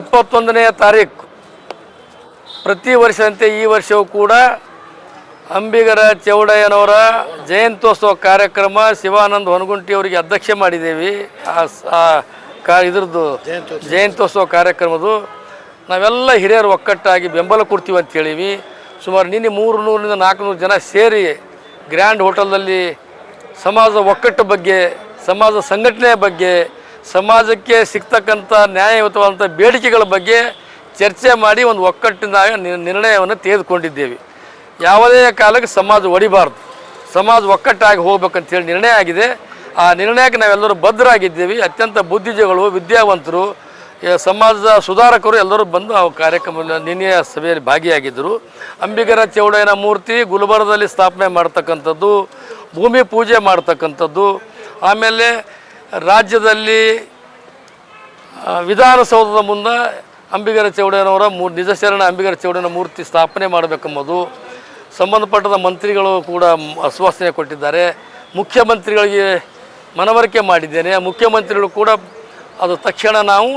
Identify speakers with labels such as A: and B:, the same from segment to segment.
A: ಇಪ್ಪತ್ತೊಂದನೆಯ ತಾರೀಕು ಪ್ರತಿ ವರ್ಷದಂತೆ ಈ ವರ್ಷವೂ ಕೂಡ ಅಂಬಿಗರ ಚೌಡಯ್ಯನವರ ಜಯಂತ್ಯೋತ್ಸವ ಕಾರ್ಯಕ್ರಮ ಶಿವಾನಂದ ಹೊನಗುಂಟಿ ಅವರಿಗೆ ಅಧ್ಯಕ್ಷೆ ಮಾಡಿದ್ದೇವೆ. ಆ ಕಾ, ಇದ್ರದ್ದು ಜಯಂತ್ಯೋತ್ಸವ ಕಾರ್ಯಕ್ರಮದ್ದು. ನಾವೆಲ್ಲ ಹಿರಿಯರು ಒಕ್ಕಟ್ಟಾಗಿ ಬೆಂಬಲ ಕೊಡ್ತೀವಿ ಅಂತ ಹೇಳಿವಿ. ಸುಮಾರು ನಿನ್ನೆ ಮೂರು ನೂರರಿಂದ ನಾಲ್ಕುನೂರು ಜನ ಸೇರಿ ಗ್ರ್ಯಾಂಡ್ ಹೋಟೆಲ್ನಲ್ಲಿ ಸಮಾಜದ ಒಕ್ಕಟ್ಟು ಬಗ್ಗೆ, ಸಮಾಜ ಸಂಘಟನೆಯ ಬಗ್ಗೆ ಸಮಾಜಕ್ಕೆ ಸಿಗ್ತಕ್ಕಂಥ ನ್ಯಾಯಯುತವಾದಂಥ ಬೇಡಿಕೆಗಳ ಬಗ್ಗೆ ಚರ್ಚೆ ಮಾಡಿ ಒಂದು ಒಕ್ಕಟ್ಟಿನ ನಿರ್ಣಯವನ್ನು ತೆಗೆದುಕೊಂಡಿದ್ದೇವೆ. ಯಾವುದೇ ಕಾಲಕ್ಕೆ ಸಮಾಜ ಒಡಿಬಾರ್ದು. ಸಮಾಜ ಒಕ್ಕಟ್ಟಾಗಿ ಹೋಗ್ಬೇಕಂತೇಳಿ ನಿರ್ಣಯ ಆಗಿದೆ. ಆ ನಿರ್ಣಯಕ್ಕೆ ನಾವೆಲ್ಲರೂ ಬದ್ಧರಾಗಿದ್ದೇವೆ. ಅತ್ಯಂತ ಬುದ್ಧಿಜೀವಿಗಳು, ವಿದ್ಯಾವಂತರು ಸಮಾಜದ ಸುಧಾರಕರು ಎಲ್ಲರೂ ಬಂದು ಆ ಕಾರ್ಯಕ್ರಮ ನಿನ್ನೆಯ ಸಭೆಯಲ್ಲಿ ಭಾಗಿಯಾಗಿದ್ದರು. ಅಂಬಿಗರ ಚೌಡಯ್ಯನ ಮೂರ್ತಿ ಗುಲ್ಬರ್ಗದಲ್ಲಿ ಸ್ಥಾಪನೆ ಮಾಡ್ತಕ್ಕಂಥದ್ದು, ಭೂಮಿ ಪೂಜೆ ಮಾಡ್ತಕ್ಕಂಥದ್ದು, ಆಮೇಲೆ ರಾಜ್ಯದಲ್ಲಿ ವಿಧಾನಸೌಧದ ಮುಂದೆ ಅಂಬಿಗರ ಚೌಡಯ್ಯನವರ ಮೂ ನಿಜಶರಣ ಅಂಬಿಗರ ಚೌಡಯ್ಯನ ಮೂರ್ತಿ ಸ್ಥಾಪನೆ ಮಾಡಬೇಕೆಂಬುದು ಸಂಬಂಧಪಟ್ಟದ ಮಂತ್ರಿಗಳು ಕೂಡ ಆಶ್ವಾಸನೆ ಕೊಟ್ಟಿದ್ದಾರೆ. ಮುಖ್ಯಮಂತ್ರಿಗಳಿಗೆ ಮನವರಿಕೆ ಮಾಡಿದ್ದೇನೆ. ಮುಖ್ಯಮಂತ್ರಿಗಳು ಕೂಡ ಅದು ತಕ್ಷಣ ನಾವು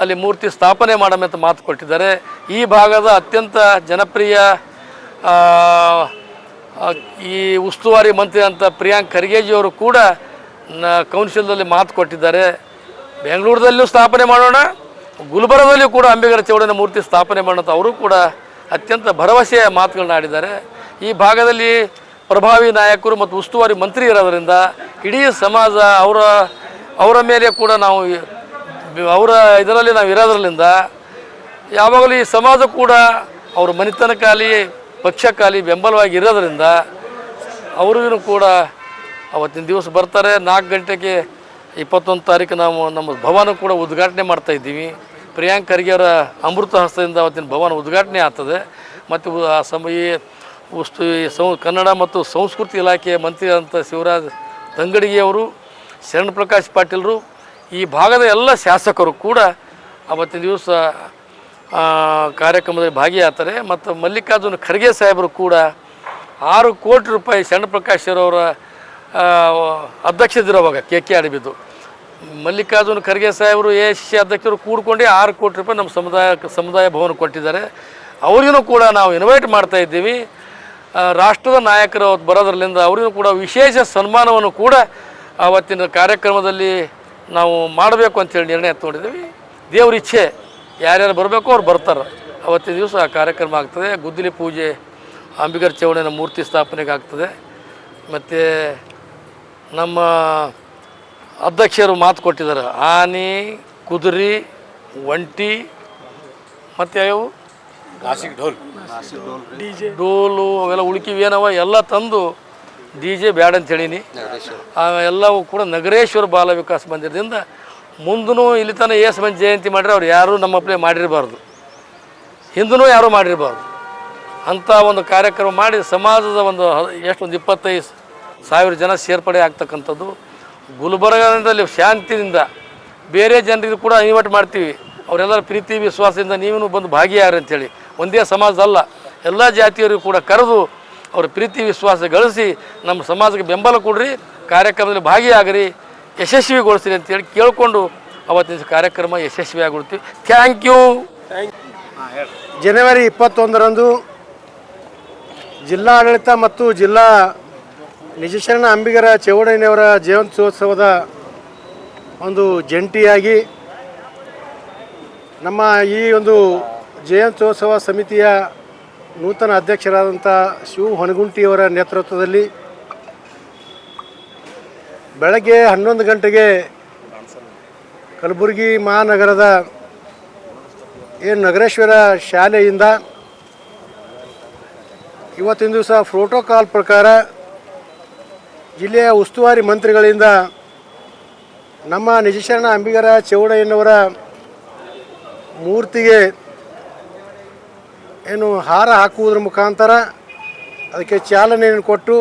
A: ಅಲ್ಲಿ ಮೂರ್ತಿ ಸ್ಥಾಪನೆ ಮಾಡಬೇಕಂತ ಮಾತು ಕೊಟ್ಟಿದ್ದಾರೆ. ಈ ಭಾಗದ ಅತ್ಯಂತ ಜನಪ್ರಿಯ ಈ ಉಸ್ತುವಾರಿ ಮಂತ್ರಿ ಅಂತ ಪ್ರಿಯಾಂಕ್ ಖರ್ಗೆಜಿಯವರು ಕೂಡ ಕೌನ್ಸಿಲ್ದಲ್ಲಿ ಮಾತು ಕೊಟ್ಟಿದ್ದಾರೆ. ಬೆಂಗಳೂರದಲ್ಲೂ ಸ್ಥಾಪನೆ ಮಾಡೋಣ ಗುಲ್ಬರ್ಗದಲ್ಲಿಯೂ ಕೂಡ ಅಂಬಿಗರ ಚೌಡನ ಮೂರ್ತಿ ಸ್ಥಾಪನೆ ಮಾಡೋಂಥ ಅವರು ಕೂಡ ಅತ್ಯಂತ ಭರವಸೆಯ ಮಾತುಗಳನ್ನ ಆಡಿದ್ದಾರೆ. ಈ ಭಾಗದಲ್ಲಿ ಪ್ರಭಾವಿ ನಾಯಕರು ಮತ್ತು ಉಸ್ತುವಾರಿ ಮಂತ್ರಿ ಇರೋದರಿಂದ ಇಡೀ ಸಮಾಜ ಅವರ ಅವರ ಮೇಲೆ ಕೂಡ ನಾವು ಅವರ ಇದರಲ್ಲಿ ನಾವು ಇರೋದ್ರಲ್ಲಿಂದ ಯಾವಾಗಲೂ ಈ ಸಮಾಜ ಕೂಡ ಅವ್ರ ಮನೆತನಕ್ಕಾಲಿ ಪಕ್ಷಕ್ಕಾಲಿ ಬೆಂಬಲವಾಗಿ ಇರೋದರಿಂದ ಅವ್ರಿಗೂ ಕೂಡ ಅವತ್ತಿನ ದಿವಸ ಬರ್ತಾರೆ, ನಾಲ್ಕು ಗಂಟೆಗೆ ಇಪ್ಪತ್ತೊಂದು ತಾರೀಕು ನಾವು ನಮ್ಮ ಭವನ ಕೂಡ ಉದ್ಘಾಟನೆ ಮಾಡ್ತಾ ಇದ್ದೀವಿ. ಪ್ರಿಯಾಂಕ್ ಖರ್ಗೆ ಅವರ ಅಮೃತ ಹಸ್ತದಿಂದ ಅವತ್ತಿನ ಭವನ ಉದ್ಘಾಟನೆ ಆಗ್ತದೆ. ಮತ್ತು ಆ ಸಮಯ ಉಸ್ತು ಕನ್ನಡ ಮತ್ತು ಸಂಸ್ಕೃತಿ ಇಲಾಖೆಯ ಮಂತ್ರಿ ಅಂತ ಶಿವರಾಜ್ ತಂಗಡಿಗೆಯವರು ಶರಣ್ ಪ್ರಕಾಶ್ ಪಾಟೀಲರು, ಈ ಭಾಗದ ಎಲ್ಲ ಶಾಸಕರು ಕೂಡ ಅವತ್ತಿನ ದಿವಸ ಕಾರ್ಯಕ್ರಮದಲ್ಲಿ ಭಾಗಿಯಾಗ್ತಾರೆ. ಮತ್ತು ಮಲ್ಲಿಕಾರ್ಜುನ ಖರ್ಗೆ ಸಾಹೇಬರು ಕೂಡ ಆರು ಕೋಟಿ ರೂಪಾಯಿ ಶರಣ್ ಪ್ರಕಾಶ್ ಅವರ ಅಧ್ಯಕ್ಷದಿರುವಾಗ ಕೆ ಕೆ ಅಡಿಬಿದ್ದು ಮಲ್ಲಿಕಾರ್ಜುನ ಖರ್ಗೆ ಸಾಹೇಬರು ಎ ಸಿ ಅಧ್ಯಕ್ಷರು ಕೂಡ್ಕೊಂಡು ಆರು ಕೋಟಿ ರೂಪಾಯಿ ನಮ್ಮ ಸಮುದಾಯ ಸಮುದಾಯ ಭವನ ಕೊಟ್ಟಿದ್ದಾರೆ. ಅವ್ರಿಗೂ ಕೂಡ ನಾವು ಇನ್ವೈಟ್ ಮಾಡ್ತಾ ಇದ್ದೀವಿ. ರಾಷ್ಟ್ರದ ನಾಯಕರು ಅವತ್ತು ಬರೋದ್ರಲ್ಲಿಂದ ಅವರಿಗೂ ಕೂಡ ವಿಶೇಷ ಸನ್ಮಾನವನ್ನು ಕೂಡ ಆವತ್ತಿನ ಕಾರ್ಯಕ್ರಮದಲ್ಲಿ ನಾವು ಮಾಡಬೇಕು ಅಂತೇಳಿ ನಿರ್ಣಯ ತೊಗೊಂಡಿದ್ದೀವಿ. ದೇವ್ರ ಇಚ್ಛೆ ಯಾರ್ಯಾರು ಬರಬೇಕು ಅವ್ರು ಬರ್ತಾರೆ. ಅವತ್ತಿನ ದಿವಸ ಆ ಕಾರ್ಯಕ್ರಮ ಆಗ್ತದೆ. ಗುದ್ದಲಿ ಪೂಜೆ, ಅಂಬಿಗರ್ ಚೌಡನ ಮೂರ್ತಿ ಸ್ಥಾಪನೆಗೆ ಆಗ್ತದೆ ಮತ್ತು ನಮ್ಮ ಅಧ್ಯಕ್ಷರು ಮಾತು ಕೊಟ್ಟಿದ್ದಾರೆ. ಆನೆ ಕುದುರೆ ಒಂಟಿ ಮತ್ತು ಯಾವ್ಯಾವು?
B: ನಾಸಿಕ್ ಢೋಲ್
A: ಡೋಲು ಅವೆಲ್ಲ ಉಳ್ಕಿವಿ ಏನವ? ಎಲ್ಲ ತಂದು ಡಿ ಜೆ ಬ್ಯಾಡ ಅಂತ ಹೇಳೀನಿ. ಆ ಎಲ್ಲವೂ ಕೂಡ ನಗರೇಶ್ವರ ಬಾಲ ವಿಕಾಸ ಮಂದಿರದಿಂದ ಮುಂದೂ ಇಲ್ಲಿ ತನಕ ಏಸ್ ಮಂದಿ ಜಯಂತಿ ಮಾಡಿದ್ರೆ ಅವ್ರು ಯಾರೂ ಅಪ್ಲೆ ಮಾಡಿರಬಾರ್ದು. ಹಿಂದೂ ಯಾರೂ ಮಾಡಿರಬಾರ್ದು. ಅಂಥ ಒಂದು ಕಾರ್ಯಕ್ರಮ ಮಾಡಿ ಸಮಾಜದ ಒಂದು ಹ- ಎಷ್ಟು ಒಂದು ಇಪ್ಪತ್ತೈದು ಸಾವಿರ ಜನ ಸೇರ್ಪಡೆ ಆಗ್ತಕ್ಕಂಥದ್ದು. ಗುಲ್ಬರ್ಗದಲ್ಲಿ ಶಾಂತಿಯಿಂದ ಬೇರೆ ಜನರಿಗೂ ಕೂಡ ಇನ್ವೈಟ್ ಮಾಡ್ತೀವಿ. ಅವರೆಲ್ಲರ ಪ್ರೀತಿ, ವಿಶ್ವಾಸದಿಂದ ನೀವೂ ಬಂದು ಭಾಗಿಯಾಗ್ರಿ ಅಂತೇಳಿ. ಒಂದೇ ಸಮಾಜ ಅಲ್ಲ ಎಲ್ಲ ಜಾತಿಯವರಿಗೂ ಕೂಡ ಕರೆದು ಅವರ ಪ್ರೀತಿ, ವಿಶ್ವಾಸ ಗಳಿಸಿ ನಮ್ಮ ಸಮಾಜಕ್ಕೆ ಬೆಂಬಲ ಕೊಡ್ರಿ, ಕಾರ್ಯಕ್ರಮದಲ್ಲಿ ಭಾಗಿಯಾಗ್ರಿ, ಯಶಸ್ವಿಗೊಳಿಸ್ರಿ ಅಂತೇಳಿ ಕೇಳಿಕೊಂಡು ಅವತ್ತಿನ ಕಾರ್ಯಕ್ರಮ ಯಶಸ್ವಿ ಆಗುತ್ತೆ ಥ್ಯಾಂಕ್ ಯು
C: ಜನವರಿ ಇಪ್ಪತ್ತೊಂದರಂದು ಜಿಲ್ಲಾಡಳಿತ ಮತ್ತು ಜಿಲ್ಲಾ ನಿಜಶರಣ ಅಂಬಿಗರ ಚೌಡಯ್ಯನವರ ಜಯಂತ್ಯೋತ್ಸವದ ಒಂದು ಜಂಟಿಯಾಗಿ ನಮ್ಮ ಈ ಒಂದು ಜಯಂತ್ಯೋತ್ಸವ ಸಮಿತಿಯ ನೂತನ ಅಧ್ಯಕ್ಷರಾದಂಥ ಶಿವ ಹೊನಗುಂಟಿಯವರ ನೇತೃತ್ವದಲ್ಲಿ ಬೆಳಗ್ಗೆ ಹನ್ನೊಂದು ಗಂಟೆಗೆ ಕಲಬುರಗಿ ಮಹಾನಗರದ ಏನು ನಗರೇಶ್ವರ ಶಾಲೆಯಿಂದ ಇವತ್ತಿನ ದಿವಸ ಪ್ರೋಟೋಕಾಲ್ ಪ್ರಕಾರ ಜಿಲ್ಲೆಯ ಉಸ್ತುವಾರಿ ಮಂತ್ರಿಗಳಿಂದ ನಮ್ಮ ನಿಜಶರಣ ಅಂಬಿಗರ ಚೌಡಯ್ಯನವರ ಮೂರ್ತಿಗೆ ಏನು ಹಾರ ಹಾಕುವುದರ ಮುಖಾಂತರ ಅದಕ್ಕೆ ಚಾಲನೆಯನ್ನು ಕೊಟ್ಟು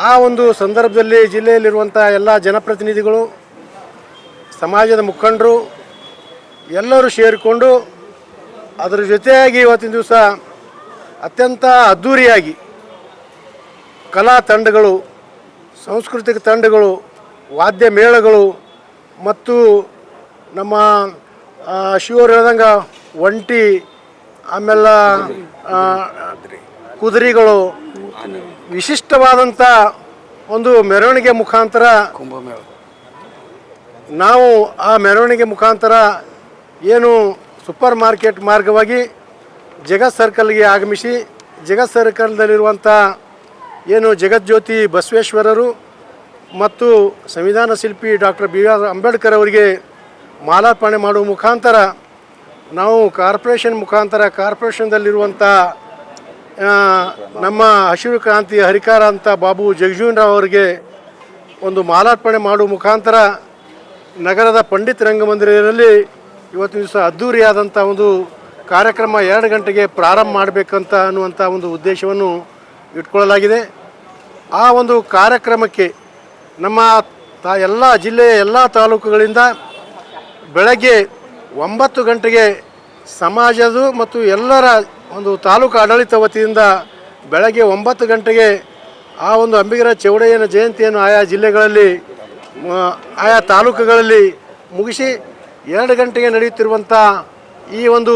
C: ಆ ಒಂದು ಸಂದರ್ಭದಲ್ಲಿ ಜಿಲ್ಲೆಯಲ್ಲಿರುವಂಥ ಎಲ್ಲ ಜನಪ್ರತಿನಿಧಿಗಳು, ಸಮಾಜದ ಮುಖಂಡರು ಎಲ್ಲರೂ ಸೇರಿಕೊಂಡು ಅದರ ಜೊತೆಯಾಗಿ ಇವತ್ತಿನ ದಿವಸ ಅತ್ಯಂತ ಅದ್ಧೂರಿಯಾಗಿ ಕಲಾ ತಂಡಗಳು, ಸಾಂಸ್ಕೃತಿಕ ತಂಡಗಳು, ವಾದ್ಯ ಮೇಳಗಳು ಮತ್ತು ನಮ್ಮ ಶಿವರು ಹೇಳ್ದಂಗೆ ಒಂಟಿ, ಆಮೇಲೆ ಕುದುರೆಗಳು ವಿಶಿಷ್ಟವಾದಂಥ ಒಂದು ಮೆರವಣಿಗೆ ಮುಖಾಂತರ ನಾವು ಆ ಮೆರವಣಿಗೆ ಮುಖಾಂತರ ಏನು ಸೂಪರ್ ಮಾರ್ಕೆಟ್ ಮಾರ್ಗವಾಗಿ ಜಗತ್ ಸರ್ಕಲ್ಗೆ ಆಗಮಿಸಿ ಜಗತ್ ಸರ್ಕಲ್ದಲ್ಲಿರುವಂಥ ಏನು ಜಗಜ್ಯೋತಿ ಬಸವೇಶ್ವರರು ಮತ್ತು ಸಂವಿಧಾನ ಶಿಲ್ಪಿ ಡಾಕ್ಟರ್ ಬಿ ಆರ್ ಅಂಬೇಡ್ಕರ್ ಅವರಿಗೆ ಮಾಲಾರ್ಪಣೆ ಮಾಡುವ ಮುಖಾಂತರ ನಾವು ಕಾರ್ಪೊರೇಷನ್ ಮುಖಾಂತರ ಕಾರ್ಪೊರೇಷನ್ದಲ್ಲಿರುವಂಥ ನಮ್ಮ ಹಸಿರು ಕ್ರಾಂತಿ ಹರಿಕಾರ ಅಂತ ಬಾಬು ಜಗಜೀವನರಾವ್ ಅವರಿಗೆ ಒಂದು ಮಾಲಾರ್ಪಣೆ ಮಾಡುವ ಮುಖಾಂತರ ನಗರದ ಪಂಡಿತ್ ರಂಗಮಂದಿರದಲ್ಲಿ ಇವತ್ತಿನ ದಿವಸ ಅದ್ಧೂರಿಯಾದಂಥ ಒಂದು ಕಾರ್ಯಕ್ರಮ ಎರಡು ಗಂಟೆಗೆ ಪ್ರಾರಂಭ ಮಾಡಬೇಕಂತ ಅನ್ನುವಂಥ ಒಂದು ಉದ್ದೇಶವನ್ನು ಇಟ್ಕೊಳ್ಳಲಾಗಿದೆ. ಆ ಒಂದು ಕಾರ್ಯಕ್ರಮಕ್ಕೆ ನಮ್ಮ ತಾ ಎಲ್ಲ ಜಿಲ್ಲೆಯ ಎಲ್ಲ ತಾಲೂಕುಗಳಿಂದ ಬೆಳಗ್ಗೆ ಒಂಬತ್ತು ಗಂಟೆಗೆ ಸಮಾಜದ ಮತ್ತು ಎಲ್ಲರ ಒಂದು ತಾಲೂಕು ಆಡಳಿತ ವತಿಯಿಂದ ಬೆಳಗ್ಗೆ ಒಂಬತ್ತು ಗಂಟೆಗೆ ಆ ಒಂದು ಅಂಬಿಗರ ಚೌಡಯ್ಯನ ಜಯಂತಿಯನ್ನು ಆಯಾ ಜಿಲ್ಲೆಗಳಲ್ಲಿ ಆಯಾ ತಾಲೂಕುಗಳಲ್ಲಿ ಮುಗಿಸಿ ಎರಡು ಗಂಟೆಗೆ ನಡೆಯುತ್ತಿರುವಂಥ ಈ ಒಂದು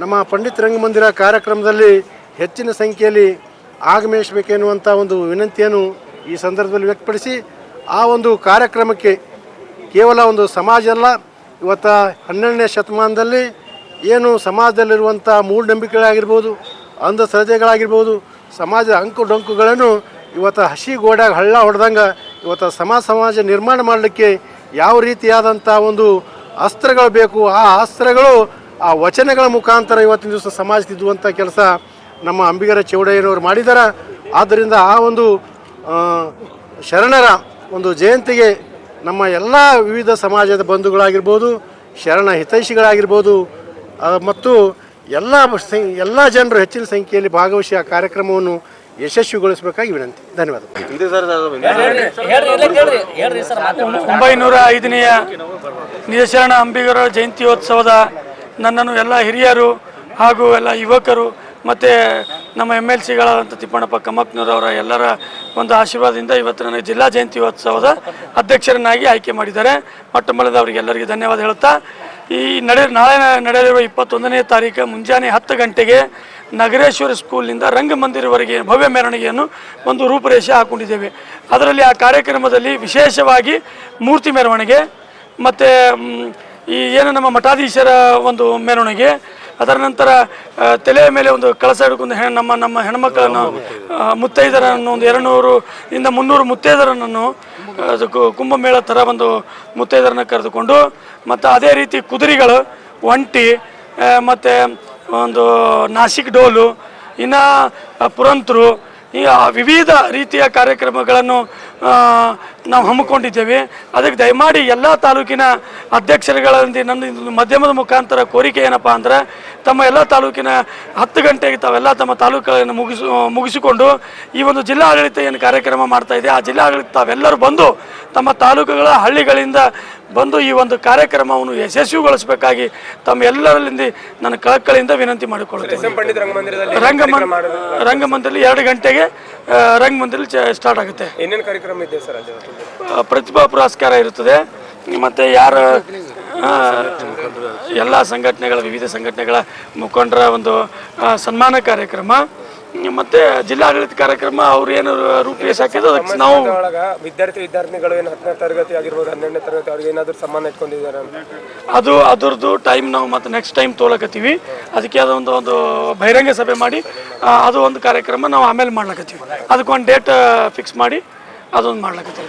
C: ನಮ್ಮ ಪಂಡಿತ್ ರಂಗಮಂದಿರ ಕಾರ್ಯಕ್ರಮದಲ್ಲಿ ಹೆಚ್ಚಿನ ಸಂಖ್ಯೆಯಲ್ಲಿ ಆಗಮಿಸಬೇಕೆನ್ನುವಂಥ ಒಂದು ವಿನಂತಿಯನ್ನು ಈ ಸಂದರ್ಭದಲ್ಲಿ ವ್ಯಕ್ತಪಡಿಸಿ, ಆ ಒಂದು ಕಾರ್ಯಕ್ರಮಕ್ಕೆ ಕೇವಲ ಒಂದು ಸಮಾಜ ಅಲ್ಲ, ಇವತ್ತು ಹನ್ನೆರಡನೇ ಶತಮಾನದಲ್ಲಿ ಏನು ಸಮಾಜದಲ್ಲಿರುವಂಥ ಮೂಢನಂಬಿಕೆಗಳಾಗಿರ್ಬೋದು ಅಂಧಶ್ರದ್ಧೆಗಳಾಗಿರ್ಬೋದು ಸಮಾಜದ ಅಂಕು ಡೊಂಕುಗಳನ್ನು ಇವತ್ತು ಹಸಿ ಗೋಡ್ಯಾಗ ಹಳ್ಳ ಹೊಡೆದಂಗೆ ಇವತ್ತು ಸಮಾಜ ಸಮಾಜ ನಿರ್ಮಾಣ ಮಾಡಲಿಕ್ಕೆ ಯಾವ ರೀತಿಯಾದಂಥ ಒಂದು ಅಸ್ತ್ರಗಳು ಬೇಕು, ಆ ಅಸ್ತ್ರಗಳು, ಆ ವಚನಗಳ ಮುಖಾಂತರ ಇವತ್ತಿನ ದಿವಸ ಸಮಾಜ ತಿದ್ದುವಂಥ ಕೆಲಸ ನಮ್ಮ ಅಂಬಿಗರ ಚೌಡಯ್ಯನವರು ಮಾಡಿದ್ದಾರೆ ಆದ್ದರಿಂದ ಆ ಒಂದು ಶರಣರ ಒಂದು ಜಯಂತಿಗೆ ನಮ್ಮ ಎಲ್ಲ ವಿವಿಧ ಸಮಾಜದ ಬಂಧುಗಳಾಗಿರ್ಬೋದು ಶರಣ ಹಿತೈಷಿಗಳಾಗಿರ್ಬೋದು ಮತ್ತು ಎಲ್ಲ ಎಲ್ಲ ಜನರು ಹೆಚ್ಚಿನ ಸಂಖ್ಯೆಯಲ್ಲಿ ಭಾಗವಹಿಸಿ ಆ ಕಾರ್ಯಕ್ರಮವನ್ನು ಯಶಸ್ವಿಗೊಳಿಸಬೇಕಾಗಿ ವಿನಂತಿ. ಧನ್ಯವಾದ.
B: ಒಂಬೈನೂರ ಐದನೆಯ ನಿಜಶರಣ ಅಂಬಿಗರ ಜಯಂತ್ಯೋತ್ಸವದ ನನ್ನನ್ನು ಎಲ್ಲ ಹಿರಿಯರು ಹಾಗೂ ಎಲ್ಲ ಯುವಕರು ಮತ್ತು ನಮ್ಮ ಎಂ ಎಲ್ ಸಿಗಳಾದಂಥ ತಿಪ್ಪಣ್ಣಪ್ಪ ಕಮ್ಮಕ್ನೂರವರ ಎಲ್ಲರ ಒಂದು ಆಶೀರ್ವಾದದಿಂದ ಇವತ್ತು ನನಗೆ ಜಿಲ್ಲಾ ಜಯಂತಿ ಉತ್ಸವದ ಅಧ್ಯಕ್ಷರನ್ನಾಗಿ ಆಯ್ಕೆ ಮಾಡಿದ್ದಾರೆ. ಮೊಟ್ಟ ಮೊದಲ ಅವರಿಗೆಲ್ಲರಿಗೆ ಧನ್ಯವಾದ ಹೇಳುತ್ತಾ, ಈ ನಡೆ ನಾಳೆ ನಡೆಯಲಿರುವ ಇಪ್ಪತ್ತೊಂದನೇ ತಾರೀಕು ಮುಂಜಾನೆ ಹತ್ತು ಗಂಟೆಗೆ ನಗರೇಶ್ವರ ಸ್ಕೂಲ್ನಿಂದ ರಂಗಮಂದಿರವರೆಗೆ ಭವ್ಯ ಮೆರವಣಿಗೆಯನ್ನು ಒಂದು ರೂಪರೇಷೆ ಹಾಕೊಂಡಿದ್ದೇವೆ. ಅದರಲ್ಲಿ ಆ ಕಾರ್ಯಕ್ರಮದಲ್ಲಿ ವಿಶೇಷವಾಗಿ ಮೂರ್ತಿ ಮೆರವಣಿಗೆ, ಮತ್ತು ಈ ಏನು ನಮ್ಮ ಮಠಾಧೀಶರ ಒಂದು ಮೆರವಣಿಗೆ ಅದರ ನಂತರ ತಲೆಯ ಮೇಲೆ ಒಂದು ಕಳಸ ಹಿಡ್ಕೊಂಡು ಹೆಣ್ ನಮ್ಮ ನಮ್ಮ ಹೆಣ್ಮಕ್ಕಳನ್ನು ಮುತ್ತೈದರನ್ನು, ಒಂದು ಎರಡುನೂರು ಇಂದ ಮುನ್ನೂರು ಮುತ್ತೈದರನ್ನು ಕುಂಭಮೇಳ ಥರ ಒಂದು ಮುತ್ತೈದರನ್ನು ಕರೆದುಕೊಂಡು, ಮತ್ತು ಅದೇ ರೀತಿ ಕುದುರೆಗಳು, ಒಂಟಿ ಮತ್ತು ಒಂದು ನಾಸಿಕ್ ಡೋಲು, ಇನ್ನು ಪುರಂತರು, ಈ ವಿವಿಧ ರೀತಿಯ ಕಾರ್ಯಕ್ರಮಗಳನ್ನು ನಾವು ಹಮ್ಮಿಕೊಂಡಿದ್ದೇವೆ. ಅದಕ್ಕೆ ದಯಮಾಡಿ ಎಲ್ಲ ತಾಲೂಕಿನ ಅಧ್ಯಕ್ಷರುಗಳಲ್ಲಿ ನನ್ನ ಮಧ್ಯಮದ ಮುಖಾಂತರ ಕೋರಿಕೆ ಏನಪ್ಪ ಅಂದ್ರೆ ತಮ್ಮ ಎಲ್ಲ ತಾಲೂಕಿನ ಹತ್ತು ಗಂಟೆಗೆ ತಾವೆಲ್ಲ ತಮ್ಮ ತಾಲೂಕುಗಳನ್ನು ಮುಗಿಸು ಮುಗಿಸಿಕೊಂಡು ಈ ಒಂದು ಜಿಲ್ಲಾಡಳಿತ ಏನು ಕಾರ್ಯಕ್ರಮ ಮಾಡ್ತಾ ಇದೆ ಆ ಜಿಲ್ಲಾಡಳಿತ ತಾವೆಲ್ಲರೂ ಬಂದು ತಮ್ಮ ತಾಲೂಕುಗಳ ಹಳ್ಳಿಗಳಿಂದ ಬಂದು ಈ ಒಂದು ಕಾರ್ಯಕ್ರಮವನ್ನು ಯಶಸ್ವಿಗೊಳಿಸಬೇಕಾಗಿ ತಮ್ಮ ಎಲ್ಲರಲ್ಲಿಂದ ನನ್ನ ಕಳಕಳಿಯಿಂದ ವಿನಂತಿ ಮಾಡಿಕೊಳ್ಳುತ್ತೇನೆ. ರಂಗಮಂದಿರ ರಂಗಮಂದಿರದಲ್ಲಿ ಎರಡು ಗಂಟೆಗೆ ರಂಗಮಂದಿರಲ್ಲಿ ರಂಗಮಂದಿರದಲ್ಲಿ ಸ್ಟಾರ್ಟ್ ಆಗುತ್ತೆ.
D: ಏನೇನು ಕಾರ್ಯಕ್ರಮ ಇದೆ ಸರ್
B: ಪ್ರತಿಭಾ ಪುರಸ್ಕಾರ ಇರುತ್ತದೆ. ಮತ್ತು ಯಾರ ಎಲ್ಲ ಸಂಘಟನೆಗಳ ವಿವಿಧ ಸಂಘಟನೆಗಳ ಮುಖಂಡರ ಒಂದು ಸನ್ಮಾನ ಕಾರ್ಯಕ್ರಮ. ಮತ್ತೆ ಜಿಲ್ಲಾಡಳಿತ ಕಾರ್ಯಕ್ರಮ ಅವ್ರು ಏನು ರೂಪರೇಷ ಹಾಕಿದ್ರು ಅದಕ್ಕೆ ನಾವು
D: ವಿದ್ಯಾರ್ಥಿ ವಿದ್ಯಾರ್ಥಿಗಳು ಏನು ಹತ್ತನೇ ತರಗತಿ ಆಗಿರ್ಬೋದು ಹನ್ನೆರಡನೇ ತರಗತಿ ಅವ್ರಿಗೆ ಏನಾದರೂ ಸಮ್ಮಾನ ಇಟ್ಕೊಂಡಿದ್ದಾರೆ
B: ಅದು ಅದರದ್ದು ಟೈಮ್ ನಾವು ಮತ್ತೆ ನೆಕ್ಸ್ಟ್ ಟೈಮ್ ತೊಗೊಳಕತ್ತೀವಿ ಅದಕ್ಕೆ ಅದೊಂದು ಒಂದು ಬಹಿರಂಗ ಸಭೆ ಮಾಡಿ ಅದು ಒಂದು ಕಾರ್ಯಕ್ರಮ ನಾವು ಆಮೇಲೆ ಮಾಡ್ಲಕತ್ತೀವಿ. ಅದಕ್ಕೊಂದು ಡೇಟ್ ಫಿಕ್ಸ್ ಮಾಡಿ ಅದೊಂದು ಮಾಡ್ಲಕತ್ತೀವಿ.